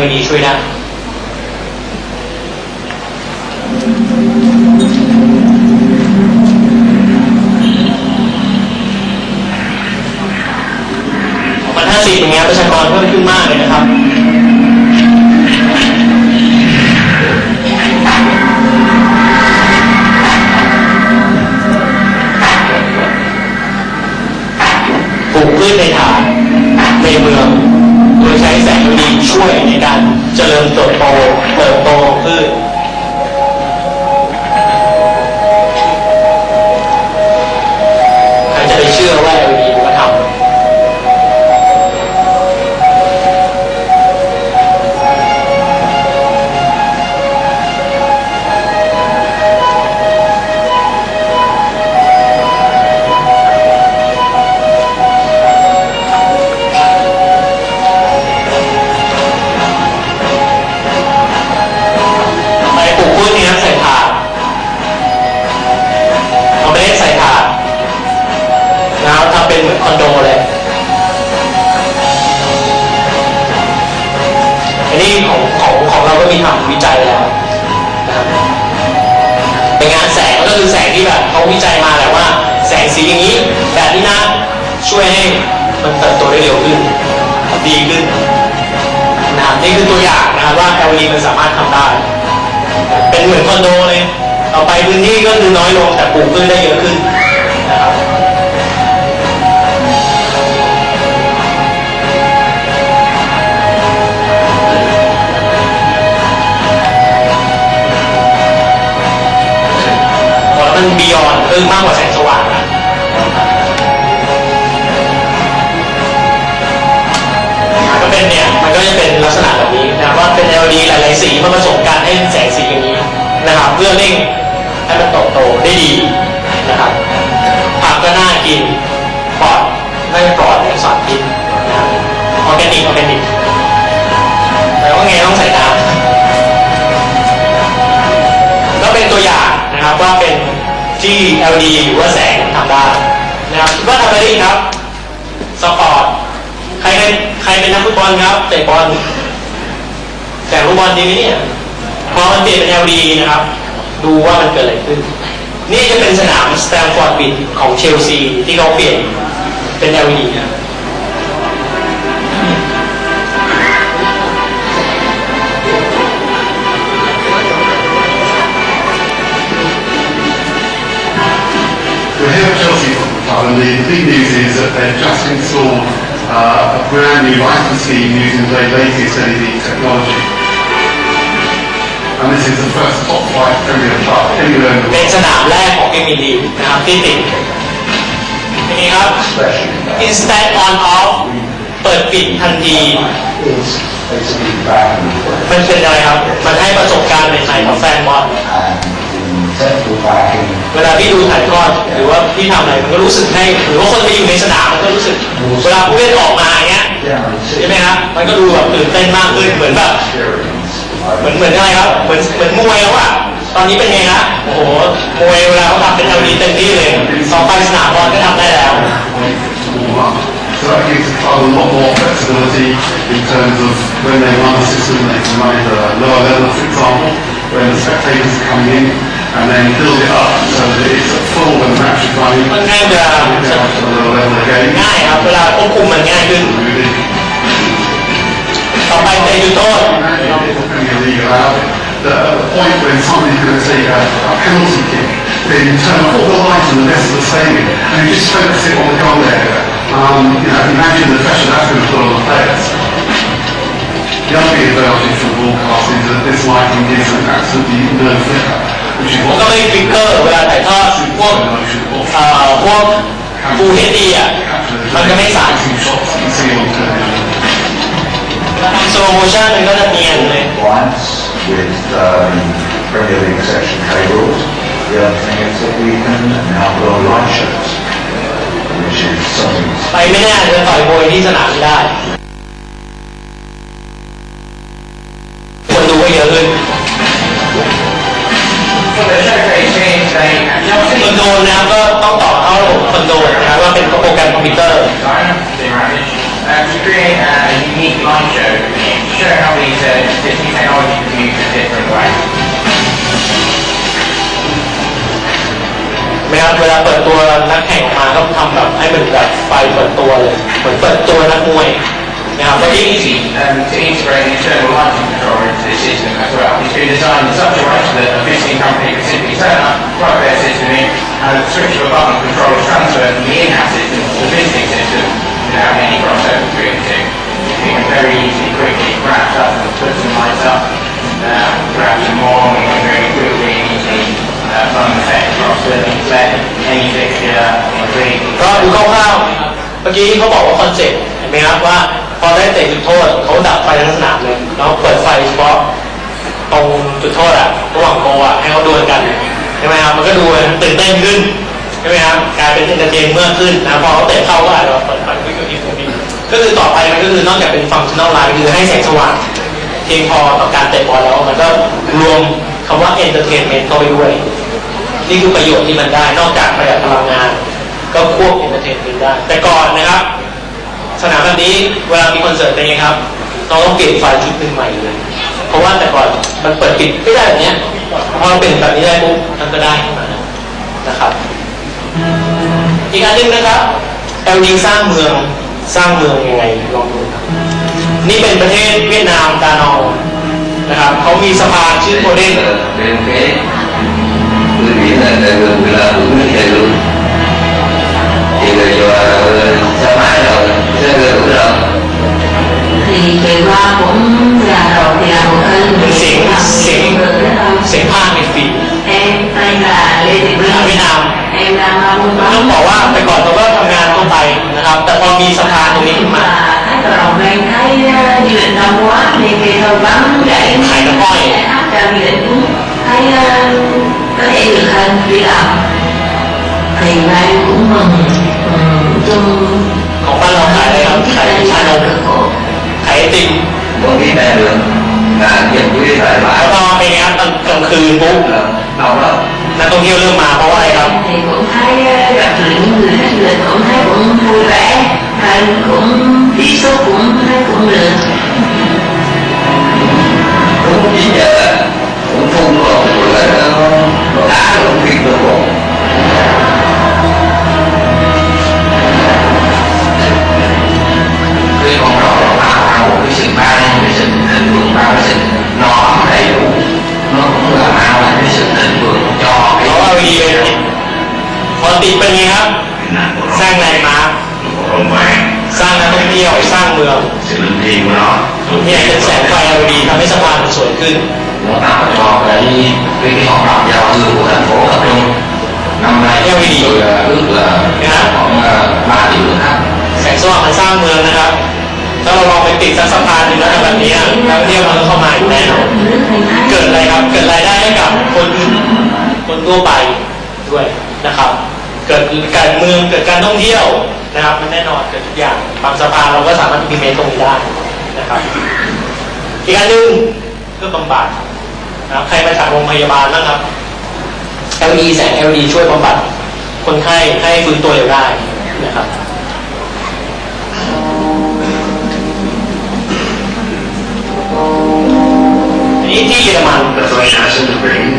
LED ช่วยได้ ออร์แกนิกออร์แกนิกแต่ว่าไงต้องใส่น้ำก็เป็นตัวอย่างนะครับว่าเป็นที่ LED หรือว่าแสงทำได้นะครับคิดว่าทำได้ดีครับ สปอร์ต ใครเป็นใครเป็นนักฟุตบอลครับเตะบอลแต่ลูกบอลดีไหมเนี่ยพอมันเปลี่ยนเป็น LED นะครับ ดูว่ามันเกิดอะไรขึ้น นี่จะเป็นสนามสแตมฟอร์ดบิดของเชลซีที่เขาเปลี่ยนเป็น LED นะ the big news is that they've just installed uh, a brand new lighting scheme using the latest LED technology. And this is the first top flight Premier Club anywhere in the เป็น world. สนามแรกของเกมอินดีนะครับที่ติดทีนี้ครับ instant on off เปิดปิดทันที is basically back and มันเป็นอะไรครับ มันให้ประสบการณ์ใหม่ๆกับแฟนบอล And เวลาพี่ดูถ่ายทอดหรือว่าพี่ทำอะไรมันก็รู้สึกให้หรือว่าคนที่อยู่ในสนามมันก็รู้สึกเวลาผู้เล่นออกมาอย่างเงี้ยใช่ไหมครับมันก็ดูแบบตื่นเต้นมากขึ้นเหมือนแบบเหมือนเหมือนอะไรครับเหมือนเหมือนมวยแล้วอะตอนนี้เป็นไงนะโอ้โหมวยเวลาเขาทำเป็นเอลีเต็มที่เลยต่อไปสนามบอลก็ทำได้แล้ว So that gives club a lot more flexibility in terms of when they run the system, they can run it at a lower level, for example, when the spectators are coming in, and then build it up so that it's at full when the match is running, ค่อนข้างจะ down to the lower level again. ง่ายครับ เวลาควบคุมมันง่ายขึ้น Really ต่อไปเตะจุดโทษ imagine if the Premier League allowed it, that at the point when somebody's going to take a, a penalty kick, then you turn off all the lights in the rest of the stadium and you just focus it on the goal area. Um, you know, imagine the pressure that's going to put on the players. The other big advantage for broadcast is that this lighting gives an absolutely no flicker, which is มัน what ก็ไม่ฟิกเกอร์เวลาถ่ายทอดพวก motion off. เอ่อพวกฟูเฮดีอะมันก็ไม่สั่น Two shots that you see on television. ทำสโลโมชั่นมันก็จะเนียนเลย Compliance with uh, the Premier League section K rules. The other thing is that we can now go live shows, which is something ไปไม่แน่อาจจะต่อยมวยที่สนามได้ คนดูก็เยอะขึ้น So the showcase means they คอนโดนะครับก็ต้องต่อเข้าระบบคอนโดนะครับว่าเป็นโปรแกรมคอมพิวเตอร์ design, they manage uh, to create a unique live show to show how these uh, used a different way. ไหมครับเวลาเปิดตัวนักแข่งออกมาก็ทำแบบให้เหมือนแบบไฟเปิดตัวเลย เหมือนเปิดตัวนักมวย นะครับ Very ก็ที่ easy um, to integrate internal lighting control into the system as well. It's been designed in such a way that a visiting company can simply turn up, plug their system in, and the switch of a button controls transfer from the in-house system to the visiting system without any crossover between the two. You can very easily, quickly grab up and put some lights up, uh, grab some more, and you can very quickly and easily uh, run the effect across the LED, any fixture, or green. ก็ดูคร่าวๆเมื่อกี้เขาบอกว่าคอนเซ็ปต์เห็นไหมครับว่าพ อได้เตะจุดโทษเขาดับไฟทั้งสนามเลยแล้วเปิดไฟเฉพาะตรงจุดโทษอะระหว่างโกอะให้เขาดวลกันใช่ไหมครับมันก็ดูตื่นเต้นขึ้นใช่ไหมครับกลายเป็นเอนเตอร์เทนเมื่อขึ้นนะพอเขาเตะเข้าก็อาจจะเปิดไฟวิ่งวิ่งวิ่งก็คือต่อไปมันก็คือนอกจากเป็นฟังชั่นอลไลท์คือให้แสงสว่างเพียงพอต่อการเตะบอลแล้วมันก็รวมคำว่าเอนเตอร์เทนเมนต์เข้าไปด้วย นี่คือประโยชน์ที่มันได้นอกจากประหยัดพลังงาน ก็ควบเอนเตอร์เทนเมนต์ได้ แต่ก่อนนะ สนามแบบนี้เวลามีคอนเสิร์ตเป็นไงครับเราต้องเปลี่ยนไฟชุดหนึ่งใหม่เลย เพราะว่าแต่ก่อนมันเปิดปิดไม่ได้แบบเนี้ยพอเราเปลี่ยนแบบนี้ได้ปุ๊บมันก็ได้ขึ้นมานะครับ อีกอันหนึ่งนะครับ LD สร้างเมืองสร้างเมืองยังไงลองดูครับนี่เป็นประเทศเวียดนามกานองนะครับเขามีสะพาชื่อโมเดน bên phía quý vị là là người là người nước luôn thì người cho xe máy แล้ว mái พอเป็นไงครับตอนกลางคืนปุ๊บ là đâu đó นักท่องเที่ยวเริ่มมาเพราะว่าอะไรครับ thì cũng thấy uh, gặp được những người khách du lịch cũng thấy cũng vui vẻ hay cũng tiếp xúc cũng thấy cũng được đúng chín giờ cũng phun rồi rồi là nó đá cũng phim nó เนี่ยเป็นแสงไฟ LED ทำให้สะพานมันสวยขึ้น nó tạo cho cái cái cái hoạt động giao thương của thành phố tập trung năm nay Theo ý tôi là ước là Dạ. khoảng ờ, ba triệu lượt khách แสงสว่างมันสร้างเมืองนะครับ ถ้าเราลองไปติดสักสะพานหนึ่งแล้วทำแบบนี้อะนักท่องเที่ยวมันก็เข้ามาอยู่แน่นอน nước thì thấy เกิดอะไรครับ เกิดรายได้ให้กับคนคนทั่วไปด้วยนะครับ เกิดการเมือง เกิดการท่องเที่ยวนะครับ มันแน่นอนเกิดทุกอย่างบางสะพานเราก็สามารถพิมพ์ตรงนี้ได้ นะครับ อีกอันหนึ่งเพื่อบำบัดนะครับใครมาจากโรงพยาบาลบ้างครับ LED แสง LED ช่วยบำบัดคนไข้ให้ฟื้นตัวเร็วได้นะครับอันนี้ที่เยอรมัน Das Deutsche Herzenbringen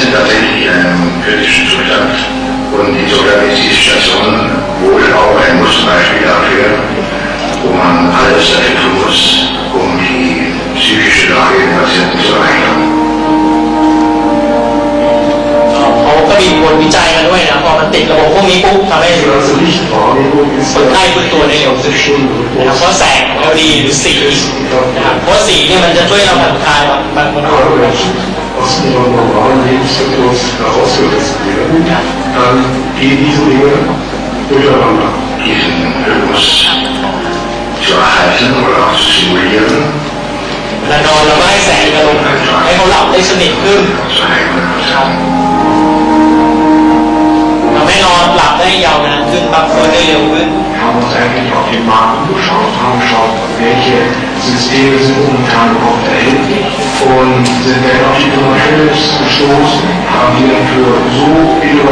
sind tatsächlich in einem kritischen Zustand und insofern ist diese Station wohl auch ein Musterbeispiel dafür, wo man alles dafür tun muss, um die psychische Lage der Patienten zu erleichtern. ก็มีบทวิจัยกันด้วยนะพอมันติดระบบพวกนี้ปุ๊บทำให้คนไข้ฟื้นตัวได้เร็วขึ้นนะครับเพราะแสง LED หรือสีนะครับเพราะสีเนี่ยมันจะช่วยเราผ่อนคลายบบางบางคน dann gehen diese Dinge durcheinander. Diesen Rhythmus zu erhalten oder auch zu simulieren, เวลานอนเราก็ให้แสงกระลงให้เขาหลับได้สนิทขึ้น zu einem ครับทำให้นอนหลับได้ยาวนานขึ้นปรับตัวได้เร็วขึ้น Wir haben uns eigentlich auf den Markt umgeschaut, haben geschaut, welche Systeme sind momentan überhaupt erhältlich und sind dann auf die Firma Philips gestoßen, haben die dann für so innovative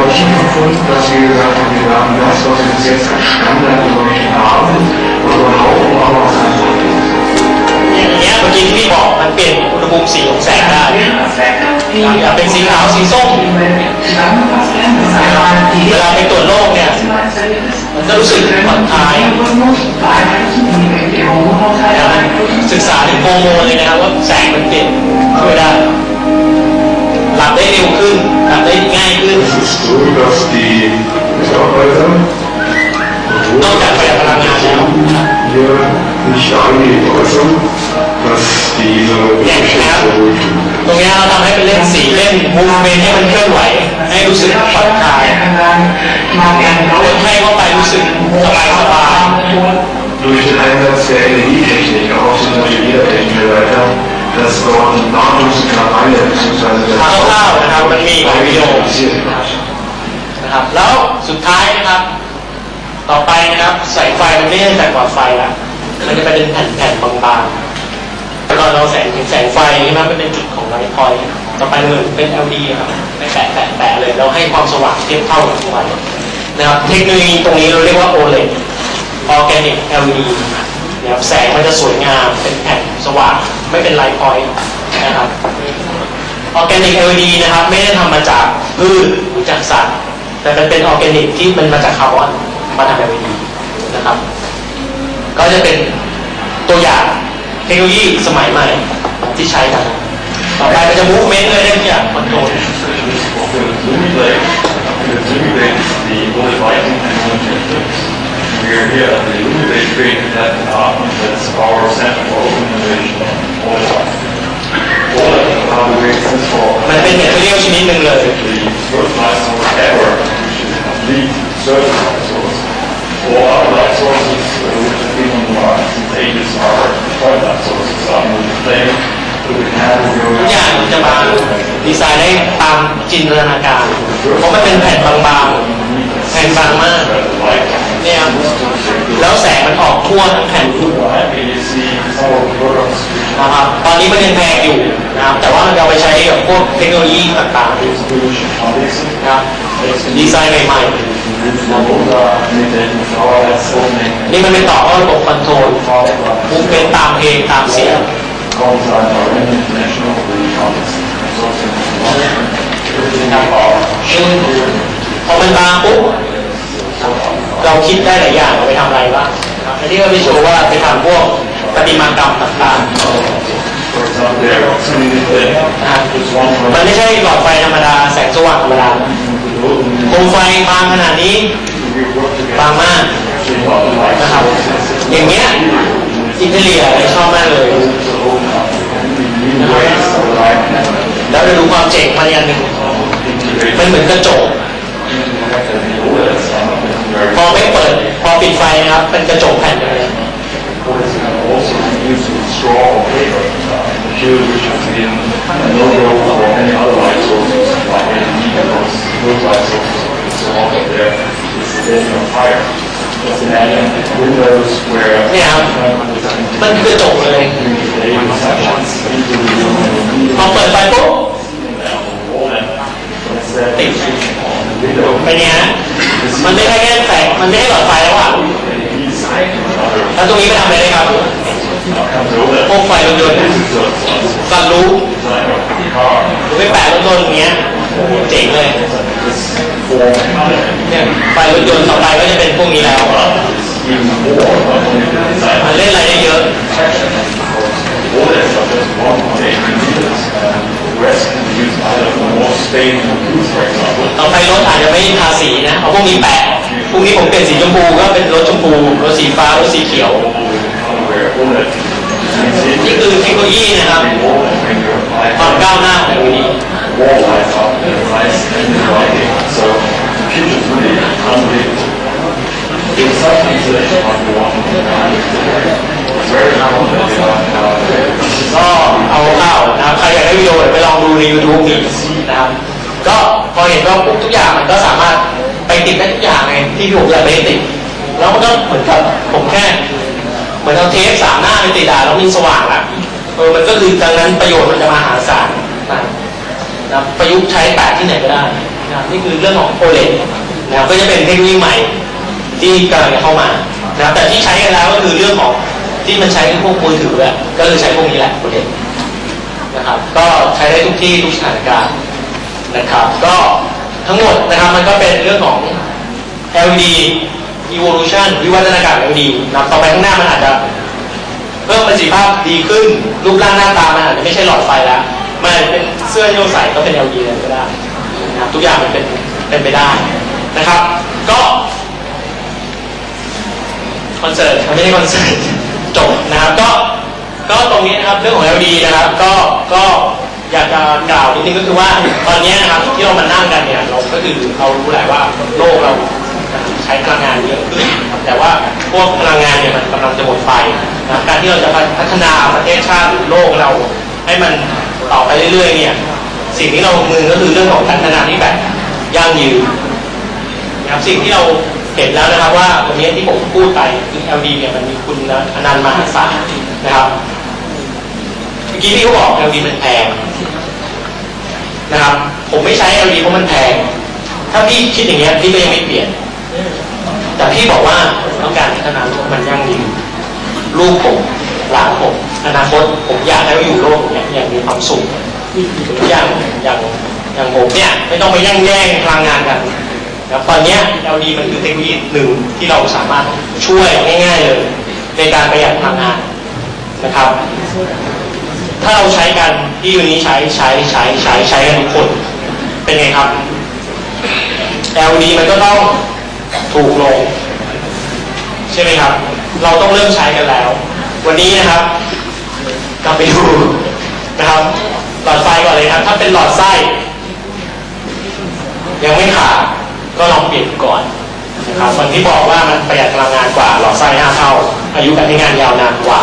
uns, dass wir gesagt haben, wir haben das, was wir bis jetzt als Standard in Deutschland haben, und überhaupt aber auch einfach อย่างเงี้ยเมื่อกี้ที่บอกมันเปลี่ยนอุณหภูมิสีของแสงได้เป็นสีขาวสีส้มเวลาไปตรวจโรคเนี่ยมันก็รู้สึกผ่อนคลายศึกษาถึงโฮอร์โมนเลยนะครับว่าแสงมันเปลี่ยนช่วยได้ บได้เร็วขึ้นหลับได้ง่ายขึ้น Es ist so, dass die Mitarbeiter นอกจากประหยัดพลังงานแล้ว hier nicht eingehend äußern, dass diese Geschichte wohltun. ตรงเนี้ยเราทำให้เป็นเล่นสีเล่นมูฟเมนให้มันเคลื่อนไหว ให้รู้สึกผ่อนคลายคนไข้เข้าไปรู้สึกสบายสบาย durch den Einsatz der Energietechnik, auch zum Beispiel Liedertechnik weiter, dass dort Nahrungsmittelreihe bzw. ทางคร่าวๆนะครับมันมีหลายวิดีโอนะครับ แล้วสุดท้ายนะครับ ต่อไปนะครับแสงไฟมันไม่ใช่แต่กว่าไฟละมันจะไปเป็นแผ่นๆบางๆแล้วเราแสงแสงไฟใช่ไหมมันเป็นจุดของไลท์พอยต์ต่อไปมันเป็น LED ครับไม่แปะแปะแปะเลยเราให้ความสว่างเทียบเท่ากับไฟนะครับเทคโนโลยีตรงนี้เราเรียกว่า OLED Organic LED นะครับแสงมันจะสวยงามเป็นแผ่นสว่างไม่เป็นไลท์พอยต์นะครับออร์แกนิก LED นะครับ ไม่ได้ทำมาจากพืชหรือจากสัตว์แต่มันเป็นออร์แกนิกที่มันมาจากคาร์บอนมาทำ LED นะครับ ก็จะเป็นตัวอย่างเทคโนโลยีสมัยใหม่ที่ใช้กันต่อไปมันจะมูฟเมนต์เลยได้ทุกอย่างคอนโทรล Illuminate, illuminate the bullet lighting and illuminate We are here at the Illuminate Training Lab Department, that's our center for illumination all the time. All of the how we this for มันเป็นแมทเทียลชนิดหนึ่งเลย the first light source ever, which is a complete certified source. All other light sources uh, which have been on the market since ages are point light sources, are moving flame, so we have ทุกอย่างมันจะมาดีไซน์ได้ตามจินตนาการ เพราะมันเป็นแผ่นบางๆ แผ่นบางมาก the light. เนี่ยแล้วแสงมันออกทั่วทั้งแผ่นนะครับตอนนี้มันยังแพงอยู่นะครับแต่ว่ามันจะไปใช้กับพวกเทคโนโลยีต่างๆนะครับดีไซน์ใหม่ๆนี่มันเป็นต่อเข้าระบบคอนโทรลมุกเป็นตามเพลงตามเสียงพอมันมาปุ๊บ คิดได้หลายอย่างเราไปทำอะไรบ้างนะครับอันนี้ก็ไปโชว์ว่าไปทำพวกประติมากรรมต่างๆนะครับมันไม่ใช่หลอดไฟธรรมดาแสงสว่างธรรมดาโคมไฟบางขนาดนี้บางมากนะครับอย่างเงี้ยอิตาเลียอะไรชอบมากเลยนะครับแล้วจะดูความเจ๋งมันอย่างหนึ่งมันเหมือนกระจก พอไม่เปิด พอปิดไฟนะครับ เป็นกระจกแผ่นเลย เนี่ยครับ มันคือจกเลยพอเปิดไฟปุ๊บติด เป็นไงฮะมันไม่ใช่แค่แสงมันไม่ใช่หลอดไฟแล้วอะแล้วตรงนี้ไปทำอะไรได้ครับพวกไฟรถยนต์สันรู้ไปแปะรถยนต์อย่างเงี้ยเจ๋งเลยเนี่ยไฟรถยนต์ต่อไปก็จะเป็นพวกนี้แล้วมันเล่นอะไรได้เยอะ less ต่อไปรถอาจจะไม่ทาสีนะเอาพวกนี้แปะพวกนี้ผมเป็นสีชมพูก็เป็นรถชมพูรถสีฟ้ารถสีเขียว นี่คือเทคโนโลยีนะครับความก้าวหน้าของเทคโนโลยี wall lights up and the lights and the lighting. So the future is really unbelievable. In such installation like the one it's very common that you have uh, ก็เอาข้าวนะค รับใครอยากได้วิดีโอเดี๋ยวไปลองดูใน YouTube มีนะครับก็พอเห็นว่าปุ๊บทุกอย่างมันก็สามารถไปติดได้ทุกอย่างไงที่ผมอยากไม่ได้ติดแล้วมันก็เหมือนกับผมแค่เหมือนเอาเทปสามหน้าไปติดอะแล้วมันสว่างละเออมันก็คือดังนั้นประโยชน์มันจะมหาศาลนะนะประยุกต์ใช้แปะที่ไหนก็ได้นะครับนี่คือเรื่องของ OLED นะครับก็จะเป็นเทคโนโลยีใหม่ที่กำลังจะเข้ามานะครับแต่ที่ใช้กันแล้วก็คือเรื่องของที่มันใช้พวกมือถืออะก็คือใช้พวกนี้แหละ OLED นะครับ ก็ใช้ได้ทุกที่ทุกสถานการณ์นะครับ ก็ทั้งหมดนะครับมันก็เป็นเรื่องของ LED evolution วิวัฒนาการ LED นะต่อไปข้างหน้ามันอาจจะเพิ่มประสิทธิภาพดีขึ้น รูปร่างหน้าตามันอาจจะไม่ใช่หลอดไฟแล้วมันเป็นเสื้อที่เราใส่ก็เป็น LED เลยก็ได้นะครับทุกอย่างมันเป็นเป็นไปได้นะครับ ก็คอนเสิร์ตไม่ใช่คอนเสิร์ตจบนะครับก็ ก็ตรงนี้นะครับเรื่องของ LED นะครับก็ก็อยากจะกล่าวนิดนึงก็คือว่าตอนนี้นะครับที่เรามานั่งกันเนี่ยเราก็คือเรารู้แหละว่าโลกเราใช้พลังงานเยอะขึ้นครับแต่ว่าพวกพลังงานเนี่ยมันกำลังจะหมดไปนะการที่เราจะพัฒนาประเทศชาติหรือโลกเราให้มันต่อไปเรื่อยๆเนี่ยสิ่งที่เรามือก็คือเรื่องของการพัฒนาที่แบบยั่งยืนนะครับสิ่งที่เราเห็นแล้วนะครับว่าวันนี้ที่ผมพูดไปคือ LD เนี่ยมันมีคุณอนันต์มหาศาลนะครับ อกี้พี่เขาบอก LD มันแพงนะครับ ผมไม่ใช้ LD เพราะมันแพง ถ้าพี่คิดอย่างเงี้ยพี่ก็ยังไม่เปลี่ยน แต่พี่บอกว่าต้องการพัฒนาโลกมันยั่งยืนลูกผมหลานผมอนาคตผมอยากให้เขาอยู่โลกอย่างอย่างมีความสุขอย่างอย่างอย่างผมเนี่ยไม่ต้องไปแย่งแย่งพลังงานกันนะครับตอนเนี้ย LED มันคือเทคโนโลยีหนึ่งที่เราสามารถช่วยง่าย ๆ เลย ในการประหยัดพลังงานนะครับ ถ้าเราใช้กันที่วันนี้ใช้ใช้ใช้ใช้ใช้กันทุกคน เป็นไงครับ LED มันก็ต้องถูกลง ใช่ไหมครับ เราต้องเริ่มใช้กันแล้ว วันนี้นะครับกลับไปดูนะครับ หลอดไฟก่อนเลยครับ ถ้าเป็นหลอดไส้ยังไม่ขาดก็ลองเปลี่ยนก่อนนะครับวันที่บอกว่ามันประหยัดพลังงานกว่าหลอดไส้5เท่า อายุการใช้งานยาวนานกว่า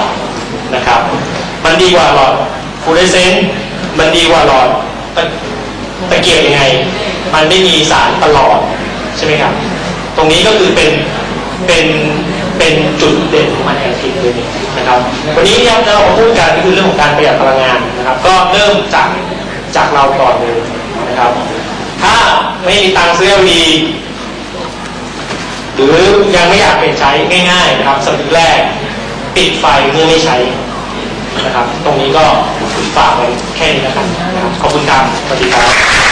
นะครับ มันดีกว่าหลอดฟลูออเรสเซนต์มันดีกว่าหลอดตะเกียบยังไง มันไม่มีสารตลอดใช่ไหมครับ ตรงนี้ก็คือเป็นเป็นเป็นจุดเด่นของมันแห่งทีเลยนะครับ วันนี้ที่เราพูดกันก็คือเรื่องของการประหยัดพลังงานนะครับ ก็เริ่มจากจากเราก่อนเลยนะครับ ถ้าไม่มีตังค์ซื้อ LED หรือยังไม่อยากเปลี่ยนใช้ง่ายๆนะครับสเต็ปแรก ปิดไฟเมื่อไม่ใช้ นะครับ ตรงนี้ก็ฝากไว้แค่นี้นะครับ ขอบคุณครับสวัสดีครับ